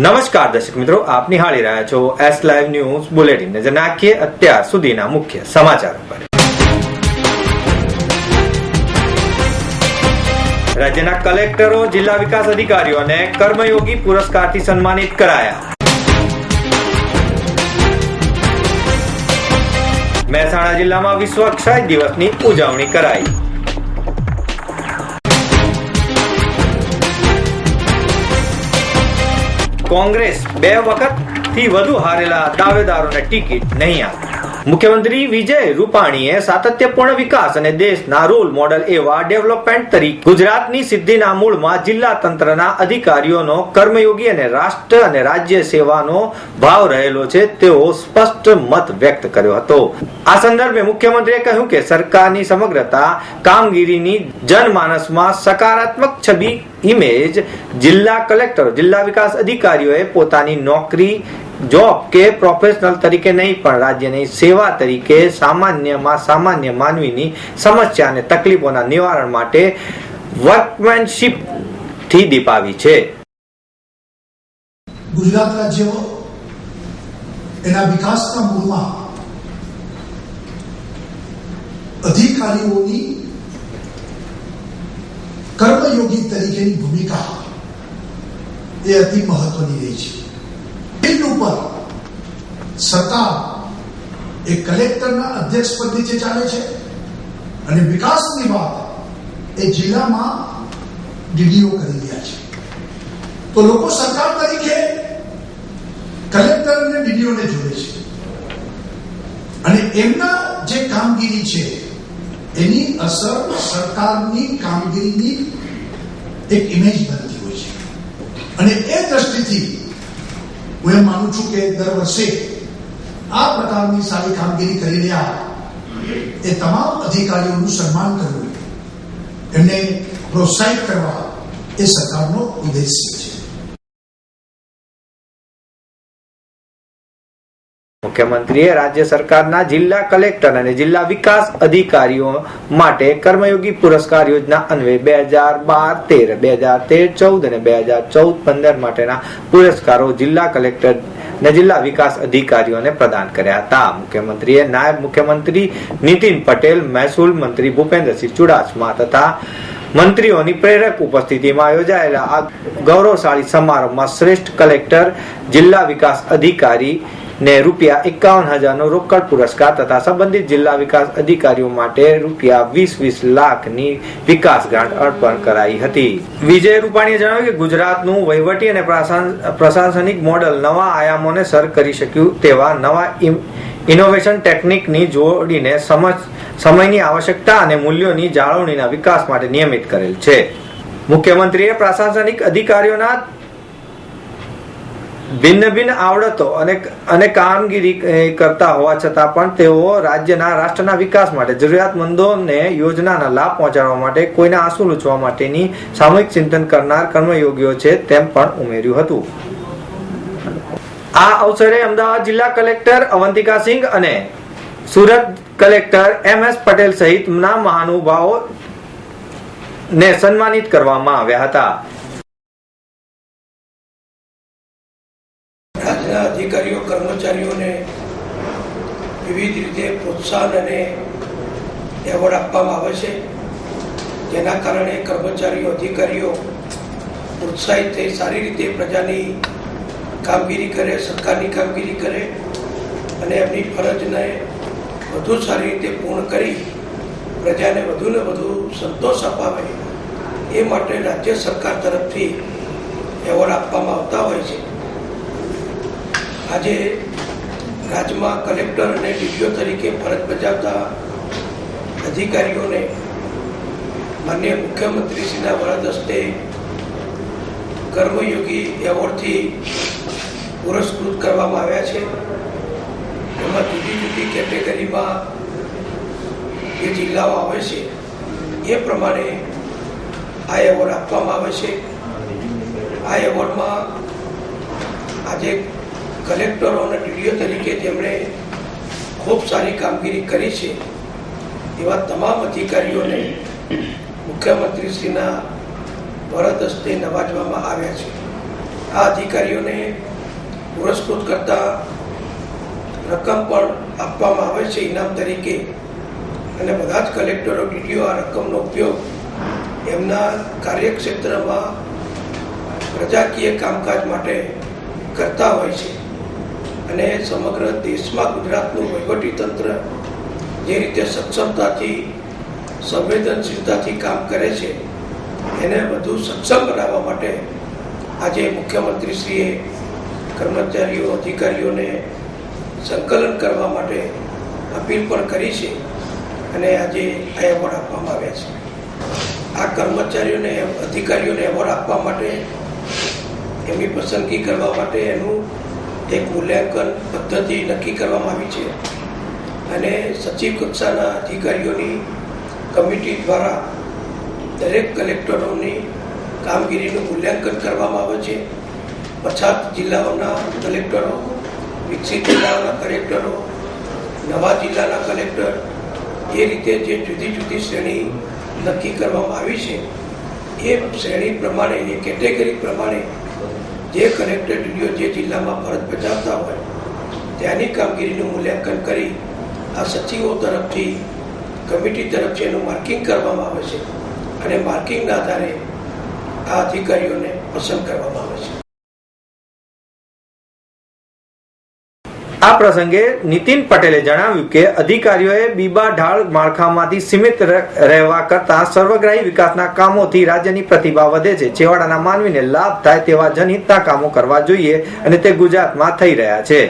નમસ્કાર દર્શક મિત્રો, આપ નિહાળી રહ્યા છો એસ લાઈવ ન્યૂઝ બુલેટિન નજર નાખીએ અત્યાર સુધીના મુખ્ય સમાચારો પર. રાજ્યના કલેક્ટરો, જિલ્લા વિકાસ અધિકારીઓને કર્મયોગી પુરસ્કારથી સન્માનિત કરાયા. મહેસાણા જિલ્લામાં વિશ્વ ક્ષય દિવસની ઉજવણી કરાઈ. કોંગ્રેસ બે વખતથી વધુ હારેલા દાવેદારોને ટિકિટ નહીં આપી. મુખ્યમંત્રી વિજય રૂપાણીએ સાતત્યપૂર્ણ વિકાસ અને દેશના રોલ મોડલ એવા ડેવલપમેન્ટ તરીકે ગુજરાતની સિદ્ધિના મૂળમાં જિલ્લા તંત્રના અધિકારીઓનો કર્મયોગી અને રાષ્ટ્ર અને રાજ્ય સેવાનો ભાવ રહેલો છે તેવો સ્પષ્ટ મત વ્યક્ત કર્યો હતો. આ સંદર્ભે મુખ્યમંત્રીએ કહ્યું કે સરકારની સમગ્રતા કામગીરીની જનમાનસમાં સકારાત્મક છબી ઇમેજ જિલ્લા કલેક્ટર, જિલ્લા વિકાસ અધિકારીઓએ પોતાની નોકરી જોબ કે પ્રોફેશનલ તરીકે નહીં, પણ રાજ્યની સેવા તરીકે સામાન્યમાં સામાન્ય માનવીની સમસ્યા અને તકલીફોના નિવારણ માટે વર્કમેનશીપથી દીપાવી છે. ગુજરાત રાજ્ય એના વિકાસના મૂળમાં અધિકારીઓની કર્મયોગી તરીકેની ભૂમિકા એ અતિ મહત્વની રહી છે. ફિલ્ડ ઉપર સરકાર એ કલેક્ટરના અધ્યક્ષ પદ નીચે ચાલે છે અને વિકાસની વાત એ જિલ્લામાં ડીડીઓ કરી રહ્યા છે. તો લોકો સરકાર તરીકે કલેક્ટર અને ડીડીઓને જોડે છે. અને એમના જે કામગીરી છે, એની અસર સરકારની કામગીરીની એક ઇમેજ બનતી હોય છે. અને એ દ્રષ્ટિથી હું એમ માનું છું કે દર વર્ષે આ પ્રકારની સારી કામગીરી કરી રહ્યા એ તમામ અધિકારીઓનું સન્માન કરવું, એમને પ્રોત્સાહિત કરવા એ સરકારનો ઉદ્દેશ છે. મુખ્યમંત્રીએ રાજ્ય સરકારના જિલ્લા કલેક્ટર અને જિલ્લા વિકાસ અધિકારીઓ માટે કર્મયોગી પુરસ્કાર યોજના અન્વયે બે હજાર બાર તેર, બે હજાર તેર ચૌદ અને બે હજાર ચૌદ પંદર માટેના પુરસ્કારો જિલ્લા કલેક્ટર ને જિલ્લા વિકાસ અધિકારીઓને પ્રદાન કર્યા હતા. મુખ્યમંત્રીએ નાયબ મુખ્યમંત્રી નીતિન પટેલ, મહેસૂલ મંત્રી ભૂપેન્દ્રસિંહ ચુડાસમા તથા મંત્રીઓની પ્રેરક ઉપસ્થિતિમાં યોજાયેલા આ ગૌરવશાળી સમારોહમાં શ્રેષ્ઠ કલેક્ટર, જિલ્લા વિકાસ અધિકારી ને રૂપિયા એકાવન હજારનો રોકડ પુરસ્કાર તથા સંબંધિત જિલ્લા વિકાસ અધિકારીઓ માટે રૂપિયા વીસ વીસ લાખની વિકાસ ગ્રાન્ટ અર્પણ કરાઈ હતી. વિજય રૂપાણીએ જણાવ્યું કે ગુજરાતનું વહીવટી અને પ્રશાસનિક મોડલ નવા આયામોને સર કરી શક્યું તેવા નવા ઇનોવેશન ટેકનિકની જોડીને સમજ, સમયની આવશ્યકતા અને મૂલ્યોની જાળવણીના વિકાસ માટે નિયમિત કરેલ છે. મુખ્યમંત્રીએ પ્રશાસનિક અધિકારીઓના ભિન્ન ભિન્ન આવડતો અને અને કામગીરી કરતા હોવા છતાં પણ તેઓ રાજ્યના, રાષ્ટ્રના વિકાસ માટે, જરૂરિયાતમંદોને યોજનાના લાભ પહોંચાડવા માટે કોઈના આંસુ લૂછવા માટેની સામૂહિક ચિંતન કરનાર કર્મયોગીઓ છે તેમ પણ ઉમેર્યું હતું. આ અવસરે અમદાવાદ જિલ્લા કલેક્ટર અવંતિકા સિંઘ અને Surat collector M S Patel સહિતના મહાનુભાવો ને સન્માનિત કરવામાં આવ્યા હતા. રાજ્યના અધિકારીઓ કર્મચારીઓને વિવિધ રીતે પ્રોત્સાહન અને એવોર્ડ આપવામાં આવે છે. જેના કારણે કર્મચારીઓ, અધિકારીઓ પ્રોત્સાહિત થઈ સારી રીતે પ્રજાની કામગીરી કરે, સરકારની કામગીરી કરે અને એમની ફરજને વધુ સારી રીતે પૂર્ણ કરી પ્રજાને વધુને વધુ સંતોષ અપાવે એ માટે રાજ્ય સરકાર તરફથી એવોર્ડ આપવામાં આવતા હોય છે. આજે રાજ્યમાં કલેક્ટર અને ડીડીઓ તરીકે ફરજ બજાવતા અધિકારીઓને માન્ય મુખ્યમંત્રીશ્રીના વરદ હસ્તે કર્મયોગી એવોર્ડથી પુરસ્કૃત કરવામાં આવ્યા છે. એમાં જુદી જુદી કેટેગરીમાં જે જિલ્લાઓ આવે છે, એ પ્રમાણે આ એવોર્ડ આપવામાં આવે છે. આ એવોર્ડમાં આજે કલેક્ટરો અને ડીડીઓ તરીકે જેમણે ખૂબ સારી કામગીરી કરી છે. એવા તમામ અધિકારીઓને મુખ્યમંત્રીશ્રીના વરદ હસ્તે નવાજવામાં આવ્યા છે. આ અધિકારીઓને પુરસ્કૃત કરતા રકમ પણ આપવામાં આવે છે ઇનામ તરીકે. અને બધા જ કલેક્ટરો ડીડીઓ આ રકમનો ઉપયોગ એમના કાર્યક્ષેત્રમાં પ્રજાકીય કામકાજ માટે કરતા હોય છે. અને સમગ્ર દેશમાં ગુજરાતનું વહીવટી તંત્ર જે રીતે સક્ષમતાથી, સંવેદનશીલતાથી કામ કરે છે, એને વધુ સક્ષમ બનાવવા માટે આજે મુખ્યમંત્રીશ્રીએ કર્મચારીઓ, અધિકારીઓને સંકલન કરવા માટે અપીલ પણ કરી છે અને આજે આ એવોર્ડ આપવામાં આવ્યા છે. આ કર્મચારીઓને, અધિકારીઓને એવોર્ડ આપવા માટે, એમની પસંદગી કરવા માટે એનું એક મૂલ્યાંકન પદ્ધતિ નક્કી કરવામાં આવી છે. અને સચિવ કક્ષાના અધિકારીઓની કમિટી દ્વારા દરેક કલેક્ટરોની કામગીરીનું મૂલ્યાંકન કરવામાં આવે છે. પછાત જિલ્લાઓના કલેક્ટરો, વિકસિત જિલ્લાઓના કલેક્ટરો, નવા જિલ્લાના કલેક્ટર એ રીતે જે જુદી જુદી શ્રેણી નક્કી કરવામાં આવી છે, એ શ્રેણી પ્રમાણે, એ કેટેગરી પ્રમાણે જે કલેક્ટર ડીડીઓ જે જિલ્લામાં ફરજ બજાવતા હોય, ત્યાંની કામગીરીનું મૂલ્યાંકન કરી આ સચિવો તરફથી, કમિટી તરફથી એનું માર્કિંગ કરવામાં આવે છે અને માર્કિંગના આધારે આ અધિકારીઓને પસંદ કરવામાં આવે છે. આ પ્રસંગે નીતિન પટેલે જણાવ્યું કે અધિકારીઓએ બીબા ઢાળ માળખામાંથી સીમિત રહેવા કરતા સર્વગ્રાહી વિકાસના કામોથી રાજ્યની પ્રતિભા વધે છે. છેવાડાના માનવીને લાભ થાય તેવા જનહિતના કામો કરવા જોઈએ અને તે ગુજરાતમાં થઈ રહ્યા છે.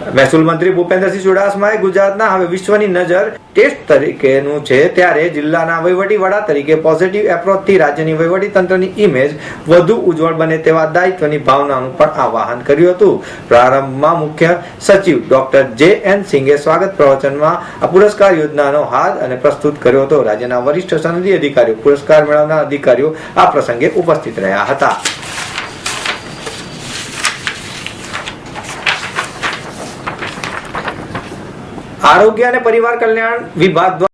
મહેસૂલ મંત્રી ભૂપેન્દ્રસિંહ ચુડાસમાએ ગુજરાતના હવે વિશ્વની નજર ટેસ્ટ તરીકેનું છે ત્યારે જિલ્લાના વહીવટી વડા તરીકે પોઝિટિવ એપ્રોચથી રાજ્યની વહીવટી તંત્રની ઇમેજ વધુ ઉજ્જવળ બને તેવા દાયિત્વની ભાવનાનું પણ આવાહન કર્યું હતું. પ્રારંભમાં મુખ્ય સચિવ ડોક્ટર જે એન સિંઘે સ્વાગત પ્રવચનમાં આ પુરસ્કાર યોજનાનો હાથ અને પ્રસ્તુત કર્યો હતો. રાજ્યના વરિષ્ઠ સનદી અધિકારીઓ પુરસ્કાર મેળવનાર અધિકારીઓ આ પ્રસંગે ઉપસ્થિત રહ્યા હતા. આરોગ્ય અને પરિવાર કલ્યાણ વિભાગ દ્વારા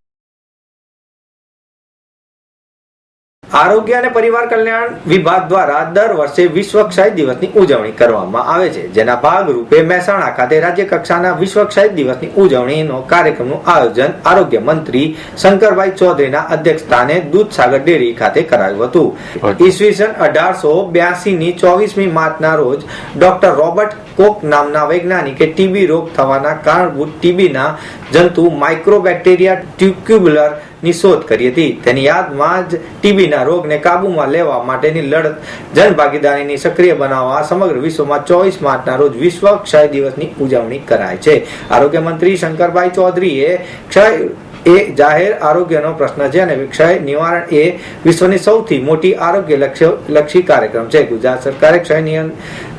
આરોગ્ય અને પરિવાર કલ્યાણ વિભાગ દ્વારા દર વર્ષે વિશ્વ ક્ષય દિવસની ઉજવણી કરવામાં આવે છે, જેના ભાગરૂપે મહેસાણા ખાતે રાજ્ય કક્ષાના વિશ્વ ક્ષય દિવસની ઉજવણીનો કાર્યક્રમનું આયોજન આરોગ્ય મંત્રી શંકરભાઈ ચૌધરીના અધ્યક્ષસ્થાને દૂધસાગર ડેરી ખાતે કરાયું હતું. ઈસવીસન અઢારસો બ્યાસી ની ચોવીસમી માર્ચના રોજ ડોક્ટર રોબર્ટ કોક નામના વૈજ્ઞાનિકે ટીબી રોગ થવાના કારણભૂત ટીબીના જંતુ માઇક્રોબેક્ટેરિયા ટ્યુક્યુબ્યુલર ની શોધ કરી હતી. તેની યાદમાં જ ટીબીના રોગને કાબૂમાં લેવા માટેની લડત જનભાગીદારીની સક્રિય બનાવવા સમગ્ર વિશ્વમાં ચોવીસ માર્ચના રોજ વિશ્વ ક્ષય દિવસની ઉજવણી કરાય છે. આરોગ્ય મંત્રી શંકરભાઈ ચૌધરીએ ક્ષય એ જાહેર આરોગ્યનો પ્રશ્ન છે અને ક્ષય નિવારણ એ વિશ્વની સૌથી મોટી આરોગ્ય લક્ષી કાર્યક્રમ છે. ગુજરાત સરકારે ક્ષય નિયં-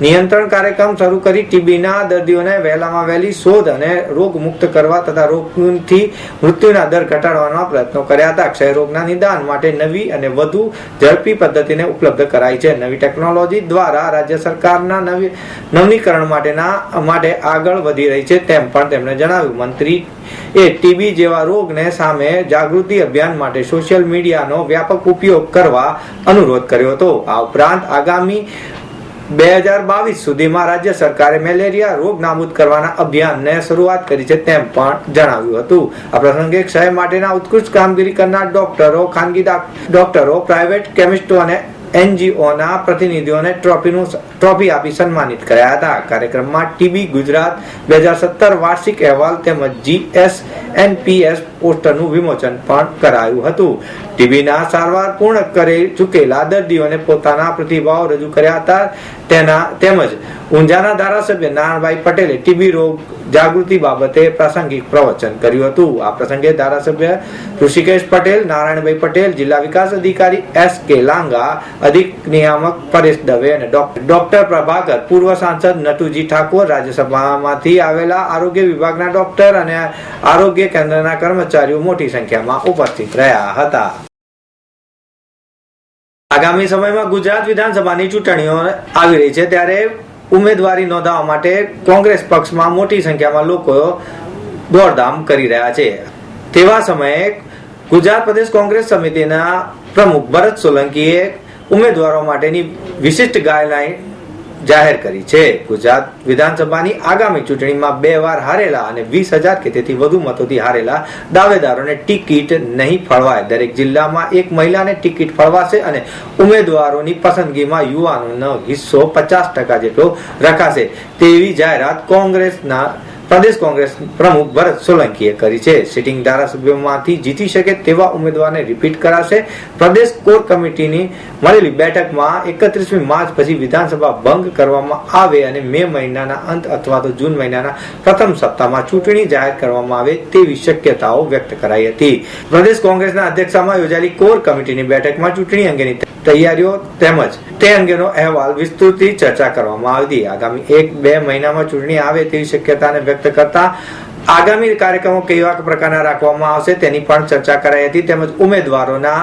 નિયંત્રણ કાર્યક્રમ શરૂ કરી ટીબીના દર્દીઓને વહેલામાં વહેલી શોધ અને રોગ મુક્ત કરવા તથા રોગથી મૃત્યુના દર ઘટાડવાના પ્રયત્નો કર્યા હતા. ક્ષય રોગના નિદાન માટે નવી અને વધુ ઝડપી પદ્ધતિને ઉપલબ્ધ કરાઈ છે. નવી ટેકનોલોજી દ્વારા રાજ્ય સરકારના નવી, નવીકરણ માટેના, માટે આગળ વધી રહી છે તેમ પણ તેમણે જણાવ્યું. મંત્રી એ ટીબી જેવા રોગને સામે જાગૃતિ અભિયાન માટે સોશિયલ મીડિયાનો વ્યાપક ઉપયોગ કરવા અનુરોધ કર્યો હતો. આ ઉપરાંત આગામી બે હજાર બાવીસ સુધીમાં રાજ્ય સરકારે મેલેરિયા રોગ નાબૂદ કરવાના અભિયાનને શરૂઆત કરી છે તેમ પણ જણાવ્યું હતું. આ પ્રસંગે ક્ષય માટેના ઉત્કૃષ્ટ કામગીરી કરનાર ડોક્ટરો, ખાનગી ડોક્ટરો, પ્રાઇવેટ કેમિસ્ટો અને એનજીઓના પ્રતિનિધિઓને ટ્રોફીનું ટ્રોફી આપી સન્માનિત કર્યા હતા. કાર્યક્રમમાં ટીબી ગુજરાત બે હજાર સત્તર વાર્ષિક અહેવાલ તેમજ જીએસ એનપીએસ પોસ્ટરનું વિમોચન પણ કરાયું હતું. ટીબીના સારવાર પૂર્ણ કરી ચૂકેલા દર્દીઓને પોતાના પ્રતિભાવ રજૂ કર્યા હતા. તેના તેમજ ઊંઝાના ધારાસભ્ય નારાયણભાઈ પટેલે ટીબી રોગ જાગૃતિ બાબતે પ્રાસંગિક પ્રવચન કર્યું હતું. આ પ્રસંગે ધારાસભ્ય ઋષિકેશ પટેલ, નારાયણભાઈ પટેલ, જિલ્લા વિકાસ અધિકારી એસ કે લાંગા, અધિક નિયામક પરેશ દવે અને ડોક્ટર ડોક્ટર પ્રભાકર, પૂર્વ સાંસદ નટુજી ઠાકોર, રાજ્યસભામાંથી આવેલા આરોગ્ય વિભાગના ડોક્ટર અને આરોગ્ય કેન્દ્રના કર્મચારીઓ મોટી સંખ્યામાં ઉપસ્થિત રહ્યા હતા. આગામી સમયમાં ગુજરાત વિધાનસભાની ચૂંટણીઓ આવી રહી છે ત્યારે ઉમેદવારી નોંધાવવા માટે કોંગ્રેસ પક્ષમાં મોટી સંખ્યામાં લોકો દોડધામ કરી રહ્યા છે. તેવા સમયે ગુજરાત પ્રદેશ કોંગ્રેસ સમિતિના પ્રમુખ ભરત સોલંકીએ ઉમેદવારો માટેની વિશિષ્ટ ગાઈડલાઈન જાહેર કરી છે. ગુજરાત વિધાનસભાની આગામી ચૂંટણીમાં બે વાર હારેલા અને વીસ હજાર કે તેથી વધુ મતોથી હારેલા દાવેદારોને ટિકિટ નહીં ફળવાય. દરેક જિલ્લામાં એક મહિલાને ટિકિટ ફળવાશે અને ઉમેદવારોની પસંદગીમાં યુવાનોનો હિસ્સો પચાસ ટકા જેટલો રખાશે. તેવી જાહેરાત કોંગ્રેસના, પ્રદેશ કોંગ્રેસ પ્રમુખ ભરત સોલંકીએ કરી છે. સિટિંગ ધારાસભ્યોમાંથી જીતી શકે તેવા ઉમેદવારને રિપીટ કરાશે. પ્રદેશ કોર કમિટીની મળેલી બેઠકમાં એકત્રીસમી માર્ચ પછી વિધાનસભા ભંગ કરવામાં આવે અને મે મહિનાના અંત અથવા તો જૂન મહિનાના પ્રથમ સપ્તાહમાં ચૂંટણી જાહેર કરવામાં આવે તેવી શક્યતાઓ વ્યક્ત કરાઈ હતી. પ્રદેશ કોંગ્રેસના અધ્યક્ષમાં યોજાયેલી કોર કમિટીની બેઠકમાં ચૂંટણી અંગેની તૈયારીઓ તેમજ તે અંગેનો અહેવાલ વિસ્તૃતથી ચર્ચા કરવામાં આવી હતી આગામી એક બે મહિનામાં ચૂંટણી આવે તેવી શક્યતાને વ્યક્ત કરતા આગામી કાર્યક્રમો કેવા પ્રકારના રાખવામાં આવશે તેની પણ ચર્ચા કરાઈ હતી. તેમજ ઉમેદવારોના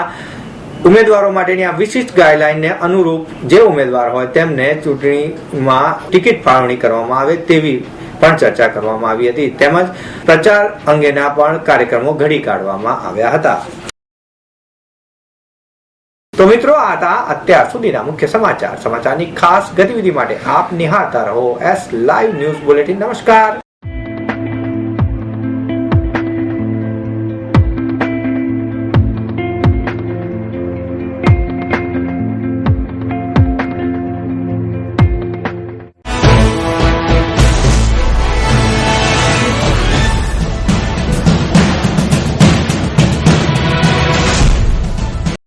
ઉમેદવારો માટેની આ વિશિષ્ટ ગાઈડલાઈનને અનુરૂપ જે ઉમેદવાર હોય તેમને ચૂંટણીમાં ટિકિટ ફાળવણી કરવામાં આવે તેવી પણ ચર્ચા કરવામાં આવી હતી. તેમજ પ્રચાર અંગેના પણ કાર્યક્રમો ઘડી કાઢવામાં આવ્યા હતા. તો મિત્રો, આ હતા અત્યાર સુધીના મુખ્ય સમાચાર. સમાચારની ખાસ ગતિવિધિ માટે આપ નિહાળતા રહો એસ લાઈવ ન્યૂઝ બુલેટિન. નમસ્કાર.